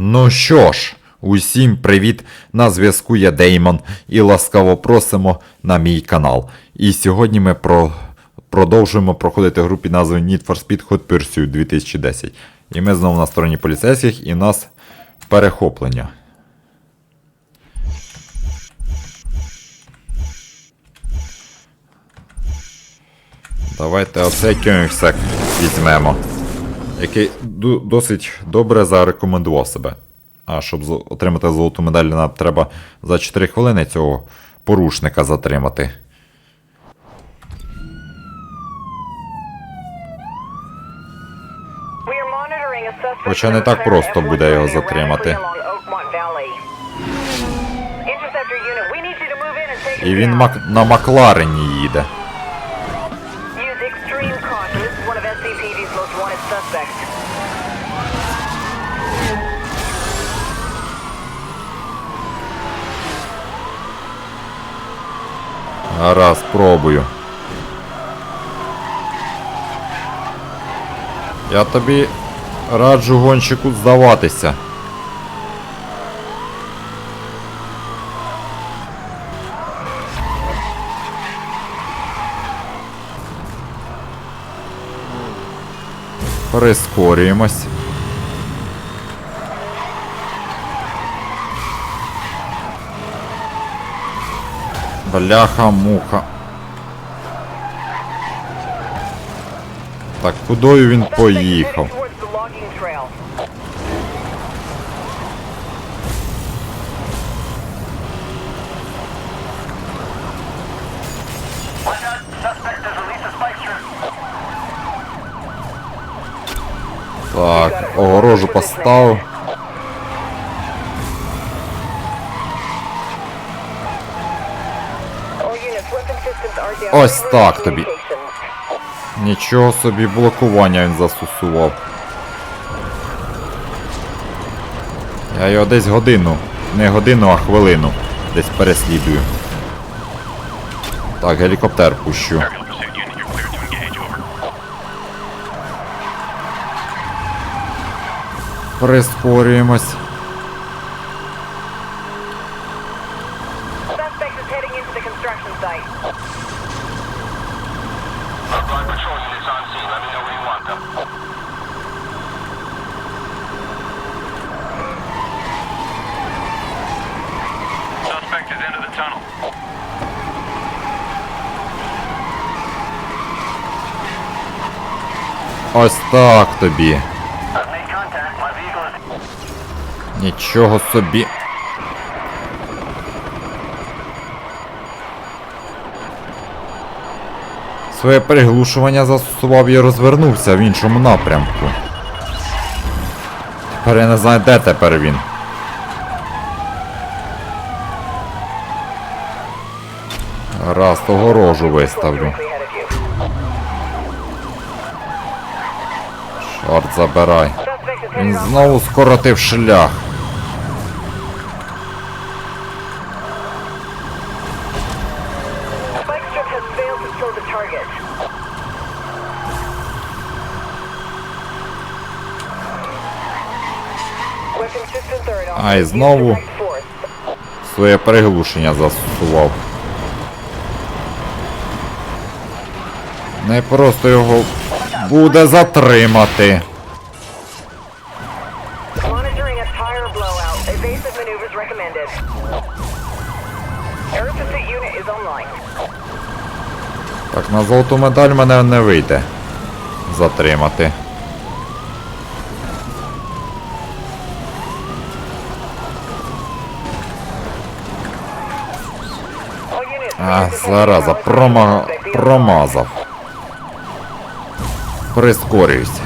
Ну що ж, усім привіт! На зв'язку я Деймон і ласкаво просимо на мій канал. І сьогодні ми про... продовжуємо проходити гру під назвою Need for Speed Hot Pursuit 2010. І ми знову на стороні поліцейських і нас перехоплення. Давайте оцей Кьонігсек візьмемо, який досить добре зарекомендував себе. А щоб отримати золоту медаль, нам треба за 4 хвилини цього порушника затримати. Хоча не так просто буде його затримати. І він на Макларені їде. Гаразд, пробую. Я тобі раджу гонщику здаватися. Прискорюємось. Бляха-муха. Так, кудою він поїхав? Так, огорожу поставив. Ось так тобі. Нічого собі блокування він застосував. Я його десь годину. Не годину, а хвилину. Десь переслідую. Так, гелікоптер пущу. Tunnel. Ось так тобі. Нічого собі. Своє приглушування застосував і розвернувся в іншому напрямку. Тепер я не знаю, де тепер він. Раз огорожу виставлю. Чорт забирай. Він знову скоротив шлях. Ай, знову. Своє приглушення застосував. Не просто його буде затримати. Так, на золоту медаль мене не вийде затримати. А, зараза, прома... промазав. Прискорююсь.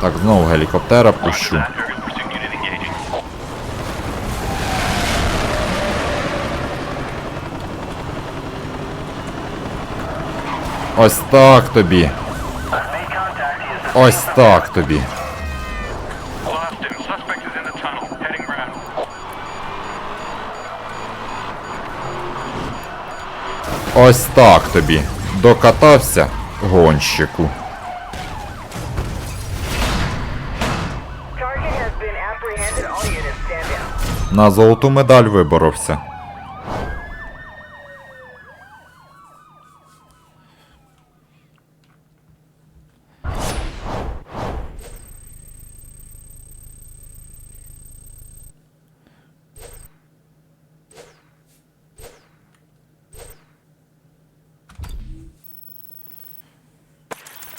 Так, знову гелікоптера пущу. Target pursuit unit engaging. Ось так тобі. Ось так тобі. Ось так тобі. Докатався гонщику. На золоту медаль виборовся.